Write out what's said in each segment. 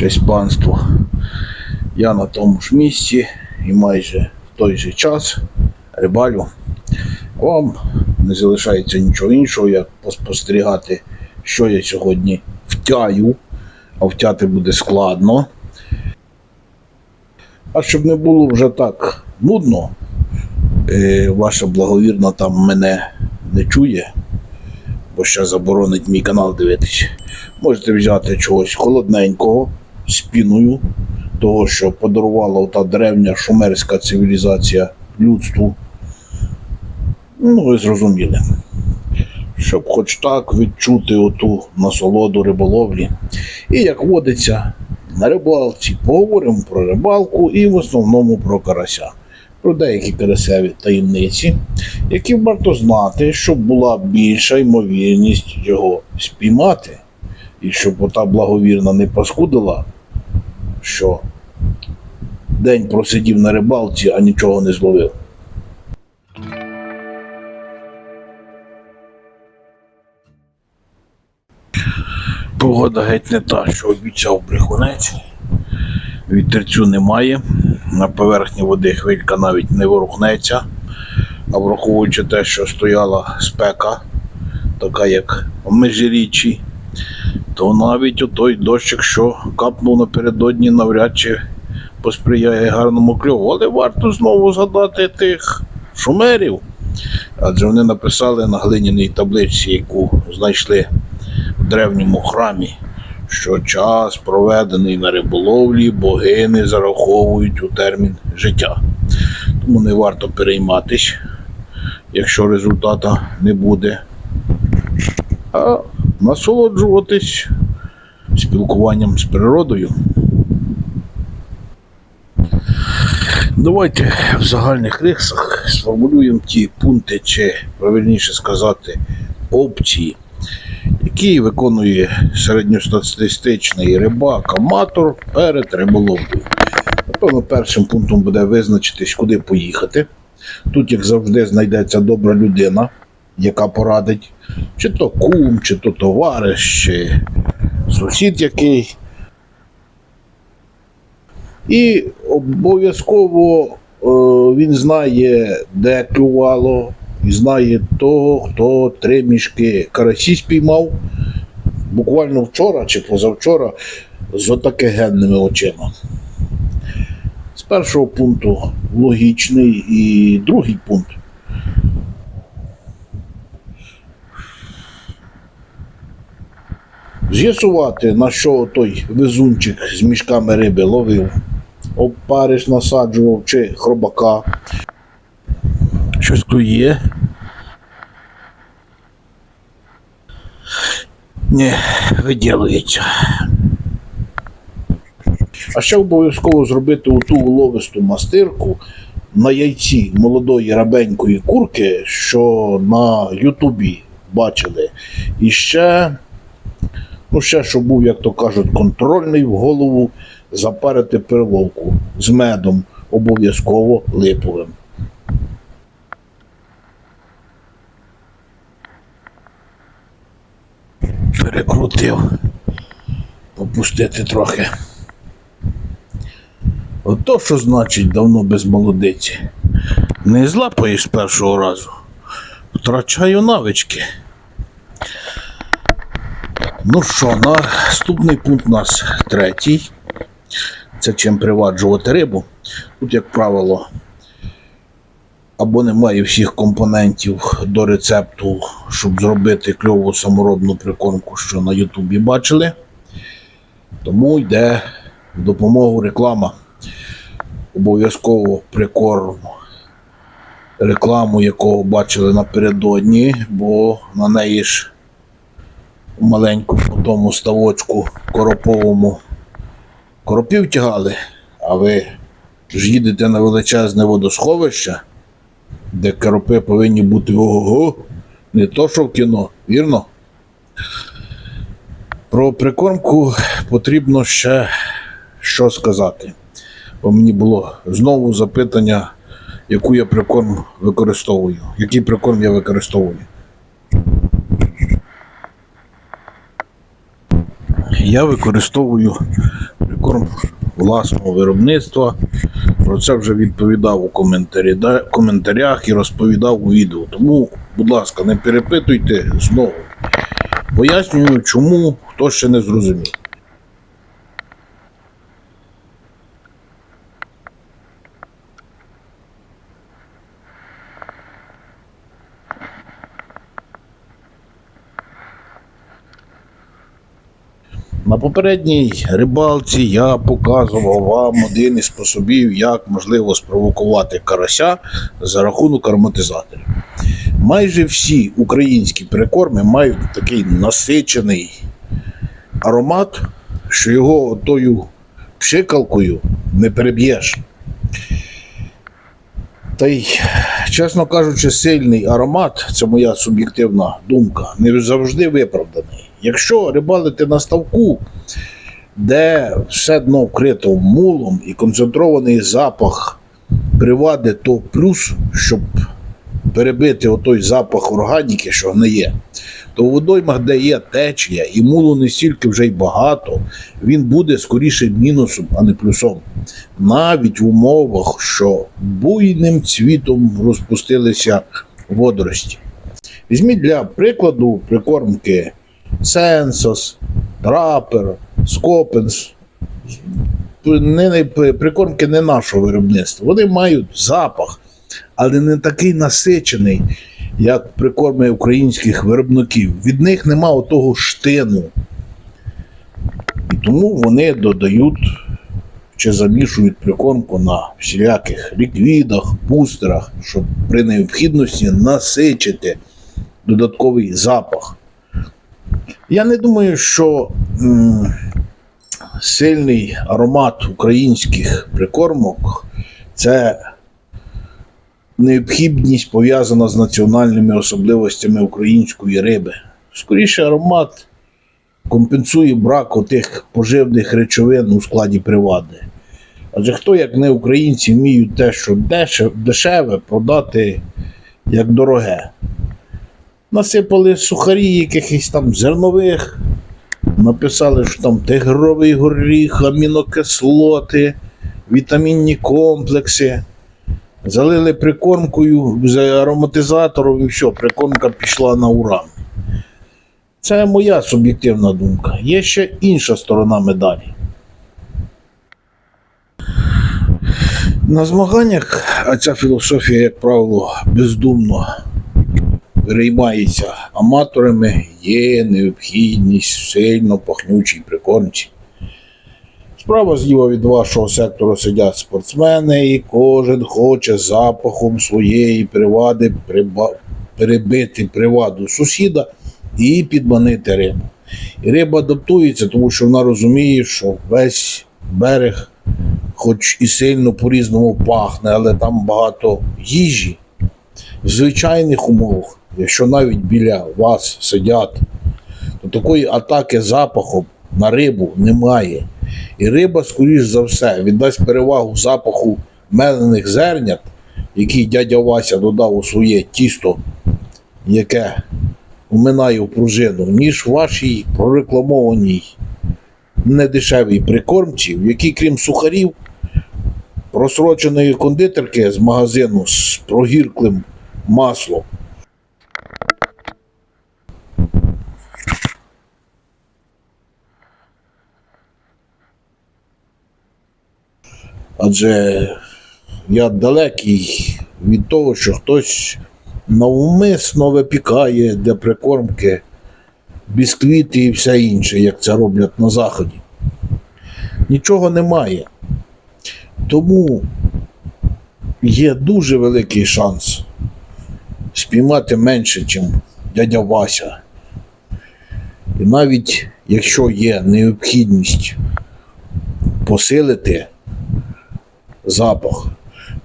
Честь панству. Я на тому ж місці і майже в той же час рибалю. Вам не залишається нічого іншого, як поспостерігати, що я сьогодні втяю, а втяти буде складно. А щоб не було вже так нудно, е, ваша благовірна там мене не чує, бо ще заборонить мій канал дивитись. Можете взяти чогось холодненького з піною, того, що подарувала та древня шумерська цивілізація людству. Ну, ви зрозуміли. Щоб хоч так відчути оту насолоду риболовлі. І як водиться, на рибалці поговоримо про рибалку і в основному про карася. Про деякі карасеві таємниці, які варто знати, щоб була більша ймовірність його спіймати. І щоб ота благовірна не паскудила, що день просидів на рибалці, а нічого не зловив. Погода геть не та, що обіцяв брехунець. Вітерцю немає. На поверхні води хвилька навіть не ворухнеться. А враховуючи те, що стояла спека, така як в межиріччі, то навіть отой дощик, що капнув напередодні, навряд чи посприяє гарному кльову. Але варто знову згадати тих шумерів. Адже вони написали на глиняній табличці, яку знайшли в древньому храмі, що час, проведений на риболовлі, богини зараховують у термін життя. Тому не варто перейматись, якщо результата не буде. А насолоджуватись спілкуванням з природою. Давайте в загальних рисах сформулюємо ті пункти, чи правильніше сказати, опції, які виконує середньостатистичний рибак-аматор перед риболовлею. Напевно, першим пунктом буде визначитись, куди поїхати. Тут, як завжди, знайдеться добра людина, яка порадить, чи то кум, чи то товариш, чи сусід який. І обов'язково е, він знає, де клювало, і знає того, хто три мішки карасі спіймав буквально вчора чи позавчора з отакегенними очима. З першого пункту логічний і другий пункт. З'ясувати, на що той везунчик з мішками риби ловив, опариш насаджував чи хробака. Щось клює. Не, виділується. А ще обов'язково зробити оту уловисту мастирку на яйці молодої рабенької курки, що на Ютубі бачили. І ще, ну ще, щоб був, як то кажуть, контрольний в голову, запарити перловку з медом, обов'язково липовим. Перекрутив. Попустити трохи. Ото що значить давно без молодиці. Не злапаєш з першого разу. Втрачаю навички. Ну що, наступний пункт у нас третій. Це чим приваджувати рибу. Тут, як правило, або немає всіх компонентів до рецепту, щоб зробити кльову саморобну прикормку, що на Ютубі бачили. Тому йде в допомогу реклама. Обов'язково прикорм, рекламу, якого бачили напередодні, бо на неї ж маленькому тому ставочку короповому коропів тягали, а ви ж їдете на величезне водосховище, де коропи повинні бути ого, не то, що в кіно, вірно? Про прикормку потрібно ще що сказати. Бо мені було знову запитання, яку я прикорм використовую. Який прикорм я використовую. Я використовую прикорм власного виробництва. Про це вже відповідав у коментарі, да- коментарях і розповідав у відео. Тому, будь ласка, не перепитуйте знову. Пояснюю, чому хто ще не зрозумів. На попередній рибалці я показував вам один із способів, як можливо спровокувати карася за рахунок ароматизаторів. Майже всі українські перекорми мають такий насичений аромат, що його тою пшикалкою не переб'єш. Та й, чесно кажучи, сильний аромат, це моя суб'єктивна думка, не завжди виправданий. Якщо рибалити на ставку, де все дно вкрито мулом і концентрований запах привади, то плюс, щоб перебити отой запах органіки, що гниє, то у водоймах, де є течія, і мулу не стільки вже й багато, він буде скоріше мінусом, а не плюсом. Навіть в умовах, що буйним цвітом розпустилися водорості. Візьміть для прикладу прикормки Сенсос, Трапер, Скопенс. Прикормки не нашого виробництва. Вони мають запах, але не такий насичений, як прикорми українських виробників. Від них нема отого штину. І тому вони додають чи замішують прикормку на всіляких ліквідах, бустерах, щоб при необхідності насичити додатковий запах. Я не думаю, що м, сильний аромат українських прикормок це необхідність пов'язана з національними особливостями української риби. Скоріше, аромат компенсує брак отих поживних речовин у складі привади. Адже хто, як не українці, вміють те, що дешев- дешеве, продати як дороге. Насипали сухарі якихось там зернових, написали, що там тигровий горіх, амінокислоти, вітамінні комплекси. Залили прикормкою з ароматизатором і все, прикормка пішла на уран. Це моя суб'єктивна думка. Є ще інша сторона медалі. На змаганнях, а ця філософія, як правило, бездумно переймається аматорами, є необхідність сильно пахнючій прикормці. Справа зліва від вашого сектору сидять спортсмени, і кожен хоче запахом своєї привади приба- перебити приваду сусіда і підманити рибу. І риба адаптується, тому що вона розуміє, що весь берег, хоч і сильно по-різному пахне, але там багато їжі. В звичайних умовах, якщо навіть біля вас сидять, то такої атаки запахом на рибу немає. І риба, скоріш за все, віддасть перевагу запаху мелених зернят, який дядя Вася додав у своє тісто, яке вминає в пружину, ніж вашій прорекламованій недешевій прикормці, в якій, крім сухарів, просроченої кондитерки з магазину з прогірклим маслом. Адже я далекий від того, що хтось навмисно випікає для прикормки бісквіти і все інше, як це роблять на заході. Нічого немає. Тому є дуже великий шанс спіймати менше, ніж дядя Вася. І навіть якщо є необхідність посилити запах,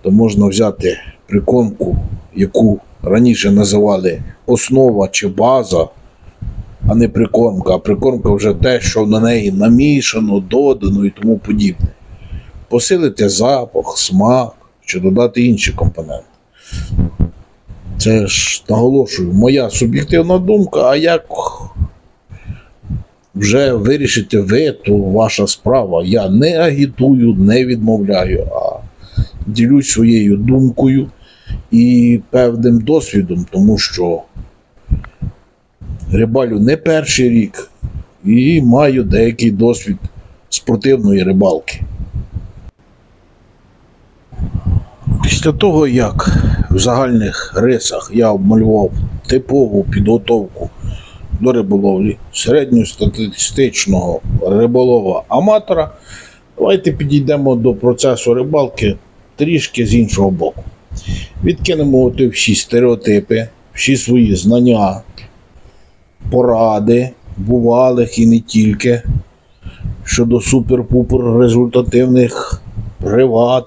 то можна взяти прикормку, яку раніше називали основа чи база, а не прикормка. А прикормка вже те, що на неї намішано, додано і тому подібне. Посилити запах, смак чи додати інші компоненти. Це ж наголошую, моя суб'єктивна думка, а як вже вирішите ви, то ваша справа. Я не агітую, не відмовляю, а ділюсь своєю думкою і певним досвідом, тому що рибалю не перший рік і маю деякий досвід спортивної рибалки. Після того, як в загальних рисах я обмалював типову підготовку до риболовлі середньостатистичного риболова аматора, давайте підійдемо до процесу рибалки трішки з іншого боку. Відкинемо оті всі стереотипи, всі свої знання, поради, бувалих і не тільки щодо супер-пупер результативних приват,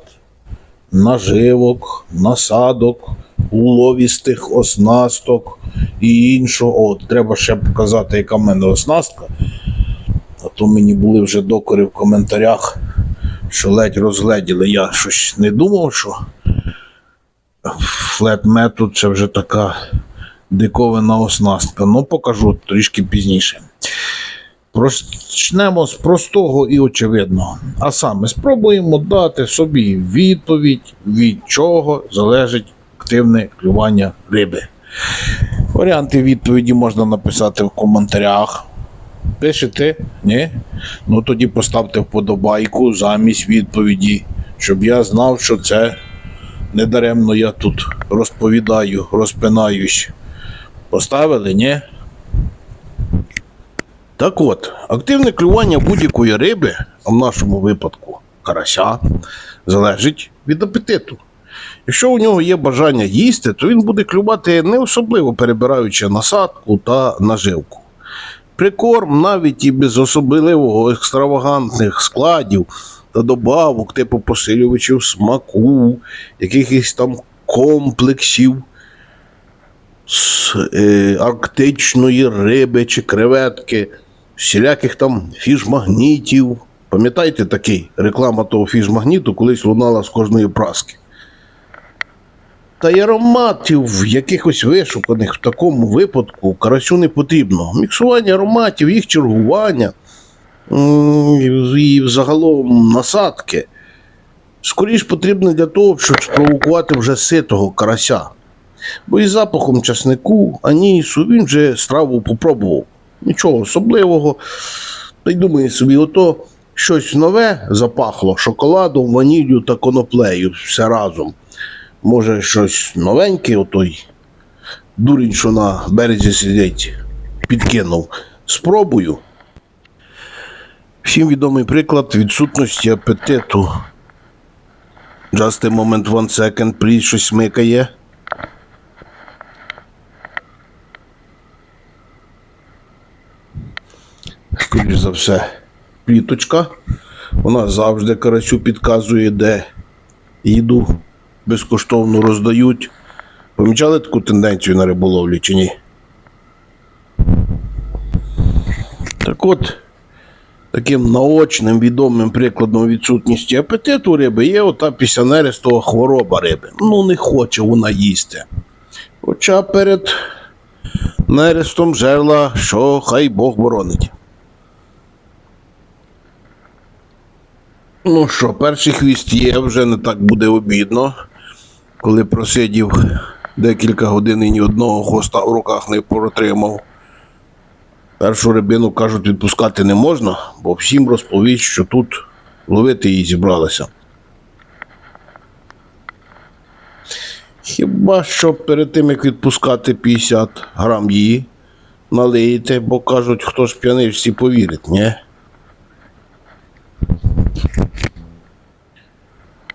наживок, насадок, уловістих оснасток і іншого. От, треба ще показати, яка в мене оснастка. А то мені були вже докори в коментарях, що ледь розгледіли. Я щось не думав, що флет метод це вже така диковина оснастка. Ну, покажу трішки пізніше. Почнемо з простого і очевидного. А саме спробуємо дати собі відповідь, від чого залежить активне клювання риби. Варіанти відповіді можна написати в коментарях. Пишете? Ні? Ну тоді поставте вподобайку замість відповіді, щоб я знав, що це недаремно я тут розповідаю, розпинаюсь. Поставили, ні? Так от, активне клювання будь-якої риби, а в нашому випадку карася, залежить від апетиту. Якщо у нього є бажання їсти, то він буде клювати не особливо перебираючи насадку та наживку. Прикорм навіть і без особливого екстравагантних складів та добавок, типу посилювачів смаку, якихось там комплексів з е, арктичної риби чи креветки, всіляких там фіш-магнітів. Пам'ятаєте такий реклама того фіш-магніту колись лунала з кожної праски. Та й ароматів якихось вишуканих в такому випадку карасю не потрібно. Міксування ароматів, їх чергування і загалом насадки. Скоріш потрібно для того, щоб спровокувати вже ситого карася. Бо із запахом часнику, анісу він вже страву попробував. Нічого особливого. Та й думає собі, ото щось нове запахло шоколадом, ваніллю та коноплею все разом. Може, щось новеньке, отой дурень, що на березі сидить, підкинув. Спробую. Всім відомий приклад відсутності апетиту. Just a moment, one second, please, щось смикає. Скоріш за все, пліточка. Вона завжди карасю підказує, де їду безкоштовно роздають. Помічали таку тенденцію на риболовлі чи ні? Так от, таким наочним відомим прикладом відсутності апетиту риби є ота пісянеристого хвороба риби. Ну, не хоче вона їсти. Хоча перед нерестом жерла, що хай Бог боронить. Ну що, перший хвіст є, вже не так буде обідно. Коли просидів декілька годин і ні одного хвоста в руках не протримав. Першу рибину, кажуть, відпускати не можна, бо всім розповість, що тут ловити її зібралися. Хіба що перед тим, як відпускати 50 грам її, налиєте, бо кажуть, хто ж п'яний, всі повірить, ні?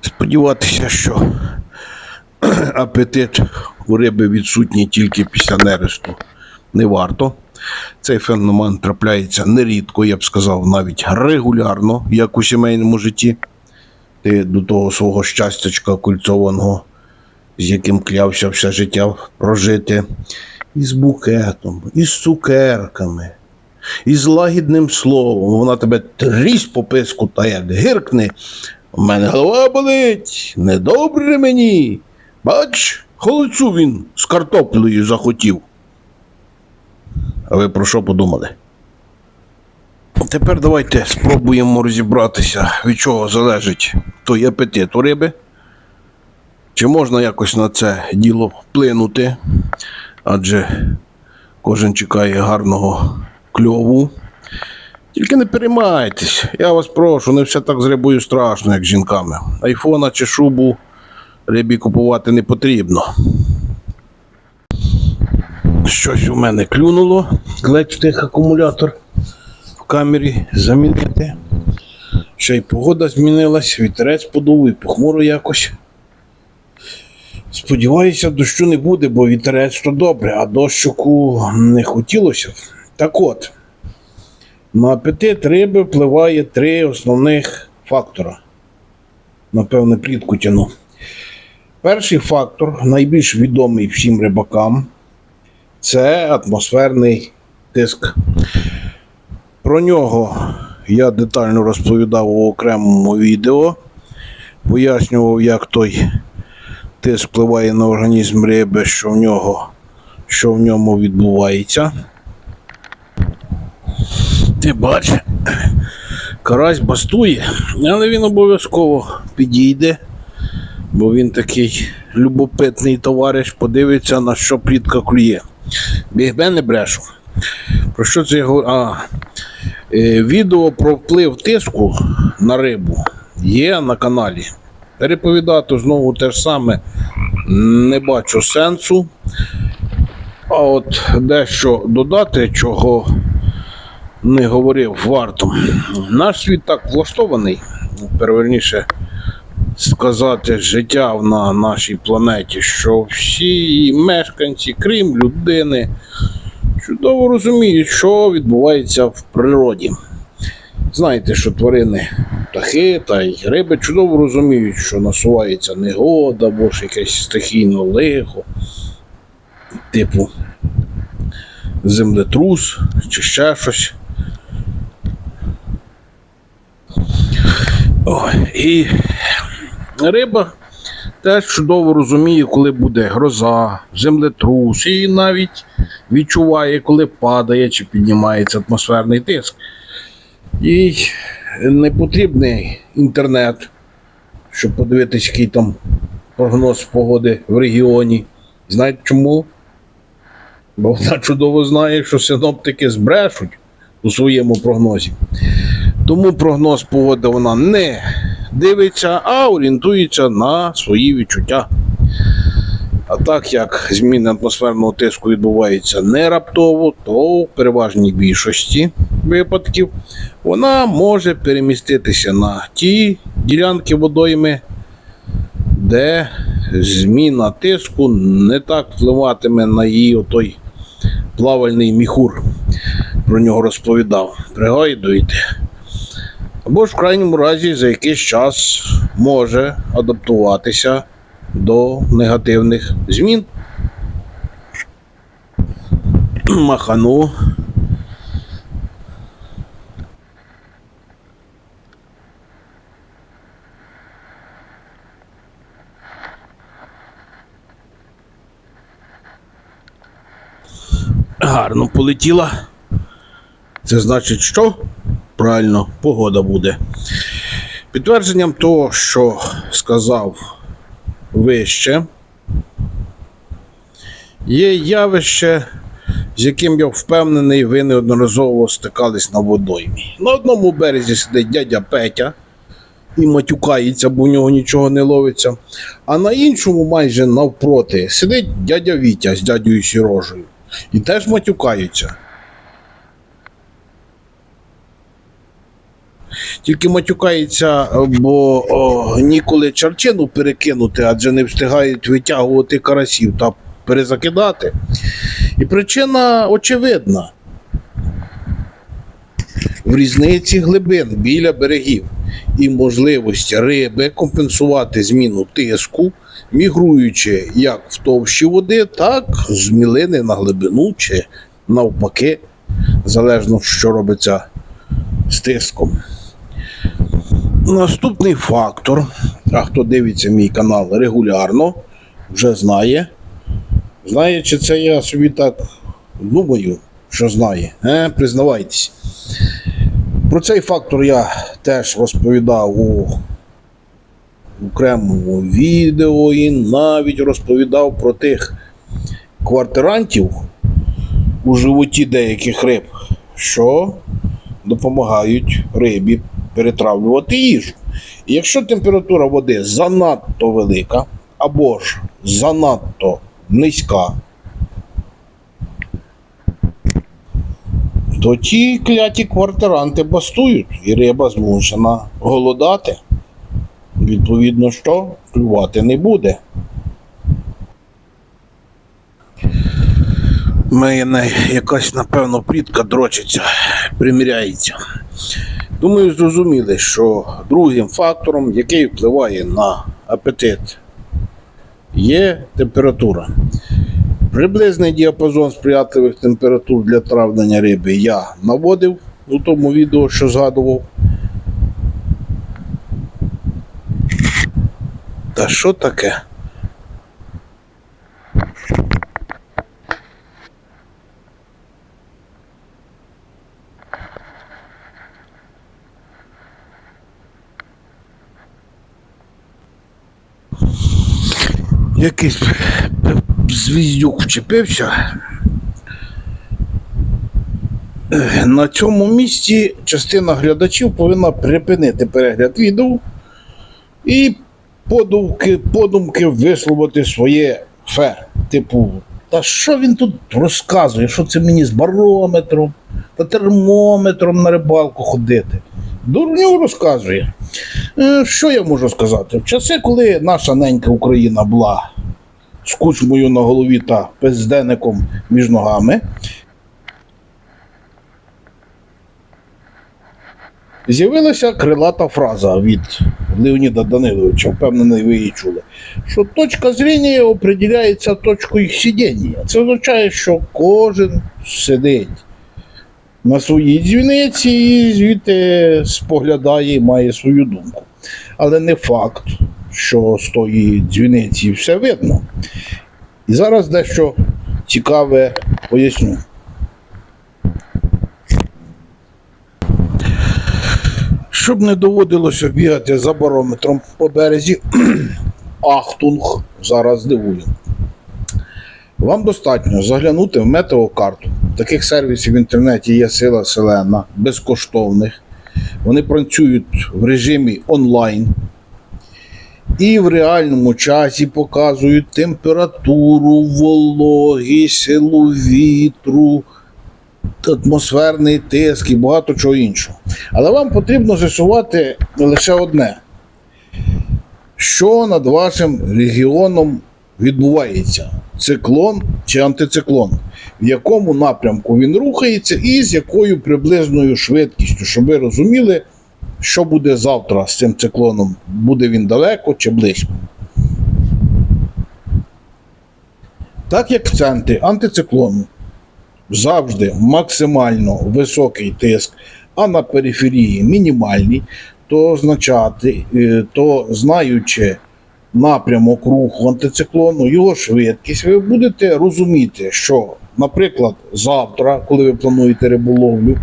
Сподіватися, що апетит у риби відсутній тільки після нересту не варто. Цей феномен трапляється нерідко, я б сказав, навіть регулярно, як у сімейному житті. Ти до того свого щастячка кульцованого, з яким клявся все життя прожити, із букетом, із цукерками, із лагідним словом. Вона тебе трісь по писку та як гиркне. У мене голова болить, недобре мені. Бач, холодцю він з картоплею захотів. А ви про що подумали? Тепер давайте спробуємо розібратися, від чого залежить той апетит у риби. Чи можна якось на це діло вплинути? Адже кожен чекає гарного кльову. Тільки не переймайтесь, я вас прошу, не все так з рибою страшно, як з жінками. Айфона чи шубу рибі купувати не потрібно. Щось у мене клюнуло. Ледь втих акумулятор в камері замінити. Ще й погода змінилась, вітерець подув похмуро якось. Сподіваюся, дощу не буде, бо вітерець то добре, а дощику не хотілося. Так от, на апетит риби впливає три основних фактора. Напевне, плітку тяну. Перший фактор, найбільш відомий всім рибакам, це атмосферний тиск. Про нього я детально розповідав у окремому відео, пояснював, як той тиск впливає на організм риби, що в нього, що в ньому відбувається. Ти бач, карась бастує, але він обов'язково підійде, бо він такий любопитний товариш, подивиться, на що плітка клює. Бігбе не брешу. Про що це я? А, е, відео про вплив тиску на рибу є на каналі. Переповідати знову те ж саме не бачу сенсу. А от дещо додати, чого не говорив варто. Наш світ так влаштований, переверніше сказати, життя на нашій планеті, що всі мешканці, крім людини, чудово розуміють, що відбувається в природі. Знаєте, що тварини, птахи та й риби чудово розуміють, що насувається негода або ж якесь стихійне лихо, типу землетрус чи ще щось. Ой, і риба теж чудово розуміє, коли буде гроза, землетрус, і навіть відчуває, коли падає чи піднімається атмосферний тиск. Їй не потрібний інтернет, щоб подивитися, який там прогноз погоди в регіоні. Знаєте чому? Бо вона чудово знає, що синоптики збрешуть у своєму прогнозі. Тому прогноз погоди вона не дивиться, а орієнтується на свої відчуття. А так як зміни атмосферного тиску відбуваються не раптово, то в переважній більшості випадків вона може переміститися на ті ділянки водойми, де зміна тиску не так впливатиме на її отой плавальний міхур. Про нього розповідав. Пригайдуйте. Або ж в крайньому разі за якийсь час може адаптуватися до негативних змін. Махану. Гарно полетіла. Це значить, що? Правильно, погода буде. Підтвердженням того, що сказав вище, є явище, з яким я впевнений, ви неодноразово стикались на водоймі. На одному березі сидить дядя Петя і матюкається, бо у нього нічого не ловиться. А на іншому, майже навпроти, сидить дядя Вітя з дядею Сірожею і теж матюкаються. Тільки матюкається, бо о, ніколи чарчину перекинути, адже не встигають витягувати карасів та перезакидати. І причина очевидна. В різниці глибин біля берегів і можливості риби компенсувати зміну тиску, мігруючи як в товщі води, так з мілини на глибину чи навпаки, залежно що робиться з тиском. Наступний фактор, а хто дивиться мій канал регулярно, вже знає. Знає, чи це я собі так думаю, що знає. Е, признавайтесь. Про цей фактор я теж розповідав у окремому відео і навіть розповідав про тих квартирантів у животі деяких риб, що допомагають рибі перетравлювати їжу. І якщо температура води занадто велика або ж занадто низька, то ті кляті квартиранти бастують, і риба змушена голодати. Відповідно, що клювати не буде. У мене якась, напевно, плітка дрочиться, приміряється. Думаю, зрозуміли, що другим фактором, який впливає на апетит, є температура. Приблизний діапазон сприятливих температур для травлення риби я наводив у тому відео, що згадував. Та що таке? Якийсь звіздюк вчепився. На цьому місці частина глядачів повинна припинити перегляд відео і подумки, подумки висловити своє фе. Типу, та що він тут розказує? Що це мені з барометром та термометром на рибалку ходити? Дурню розказує. Е, Що я можу сказати? В часи, коли наша ненька Україна була з кучмою на голові та пизденником між ногами, з'явилася крилата фраза від Леоніда Даниловича, впевнений, ви її чули, що точка зріння определяється точкою сидіння. Це означає, що кожен сидить на своїй дзвіниці і звідти споглядає і має свою думку. Але не факт, що з тої дзвіниці все видно. І зараз дещо цікаве поясню. Щоб не доводилося бігати за барометром по березі, Ахтунг зараз здивую. Вам достатньо заглянути в метеокарту. Таких сервісів в інтернеті є сила селена, безкоштовних. Вони працюють в режимі онлайн і в реальному часі показують температуру, вологість, силу вітру, атмосферний тиск і багато чого іншого. Але вам потрібно з'ясувати лише одне: що над вашим регіоном відбувається: циклон чи антициклон, в якому напрямку він рухається, і з якою приблизною швидкістю, щоб ви розуміли, що буде завтра з цим циклоном, буде він далеко чи близько. Так як в центрі антициклону завжди максимально високий тиск, а на периферії мінімальний, то означати, е, то знаючи напрямок руху антициклону, його швидкість, ви будете розуміти, що, наприклад, завтра, коли ви плануєте риболовлю,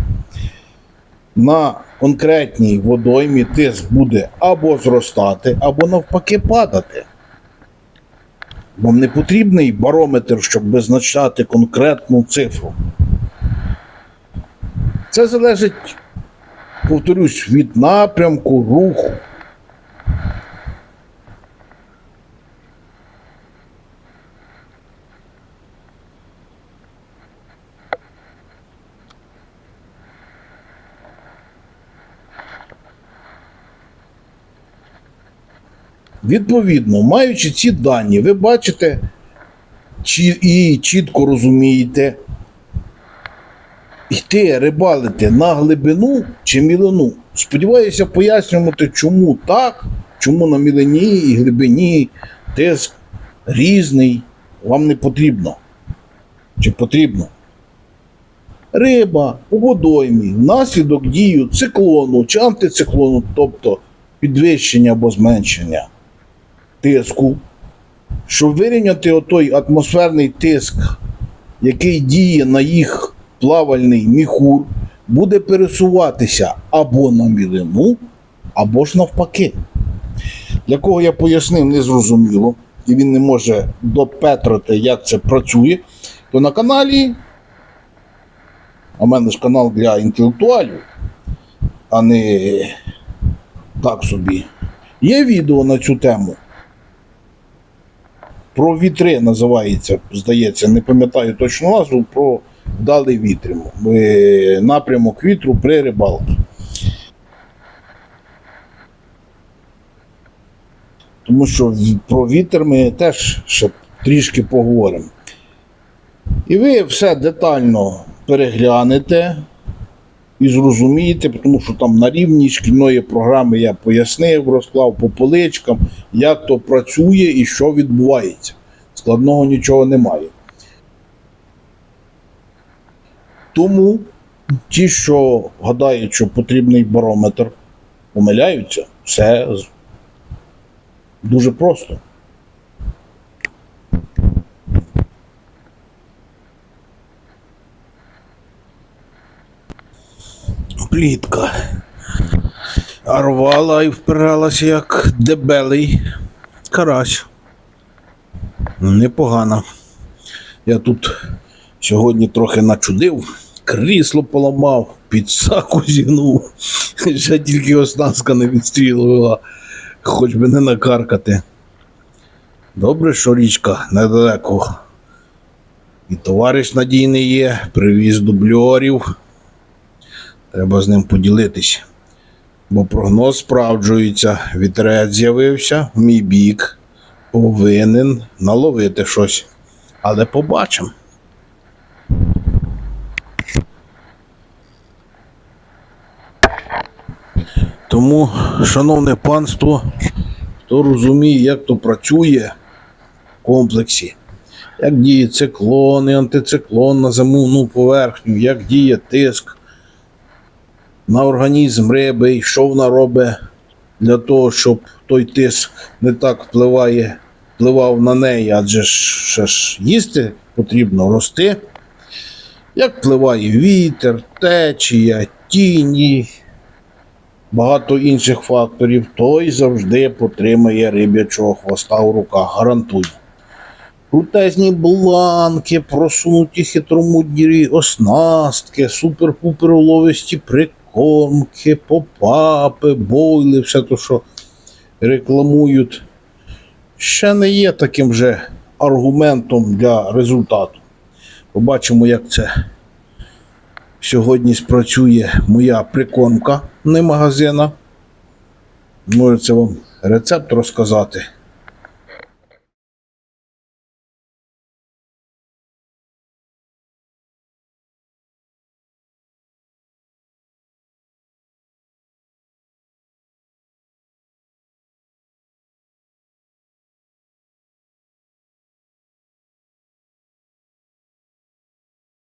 на конкретній водоймі тиск буде або зростати, або навпаки падати. Вам не потрібний барометр, щоб визначати конкретну цифру. Це залежить, повторюсь, від напрямку руху. Відповідно, маючи ці дані, ви бачите і чітко розумієте, йти рибалити на глибину чи мілину. Сподіваюся, пояснювати, чому так, чому на мілині і глибині тиск різний, вам не потрібно. Чи потрібно? Риба у водоймі внаслідок дію циклону чи антициклону, тобто підвищення або зменшення тиску, щоб вирівняти отой атмосферний тиск, який діє на їх плавальний міхур, буде пересуватися або на мілину, або ж навпаки. Для кого я пояснив незрозуміло, і він не може допетрити, як це працює, то на каналі, а в мене ж канал для інтелектуалів, а не так собі. Є відео на цю тему. Про вітри називається, здається, не пам'ятаю точну назву, про вдалий вітр. Е, Напрямок вітру при рибалці. Тому що про вітер ми теж ще трішки поговоримо. І ви все детально переглянете і зрозумієте, тому що там на рівні шкільної програми я пояснив, розклав по поличкам, як то працює і що відбувається. Складного нічого немає. Тому ті, що гадають, що потрібний барометр, помиляються, все дуже просто. Плітка. А рвала і впиралася як дебелий карась. Непогано. Я тут сьогодні трохи начудив, крісло поламав, підсаку зігнув. Ще тільки оснастка не відстрілювала, хоч би не накаркати. Добре, що річка недалеко. І товариш надійний є, привіз дубльорів. Треба з ним поділитись. Бо прогноз справджується. Вітрець з'явився в мій бік. Повинен наловити щось. Але побачимо. Тому, шановне панство, хто розуміє, як то працює в комплексі, як діє циклон і антициклон на замовну поверхню, як діє тиск на організм риби, що вона робить для того, щоб той тиск не так впливає, впливав на неї, адже ще ж їсти потрібно рости. Як впливає вітер, течія, тіні, багато інших факторів, той завжди потримає риб'ячого хвоста у руках, гарантую. Крутезні бланки, просунуті хитромудні оснастки, супер-пупер уловисті прикормки, попапи, бойли, все те, що рекламують, ще не є таким же аргументом для результату. Побачимо, як це сьогодні спрацює моя прикормка, не магазина. Можу це вам рецепт розказати.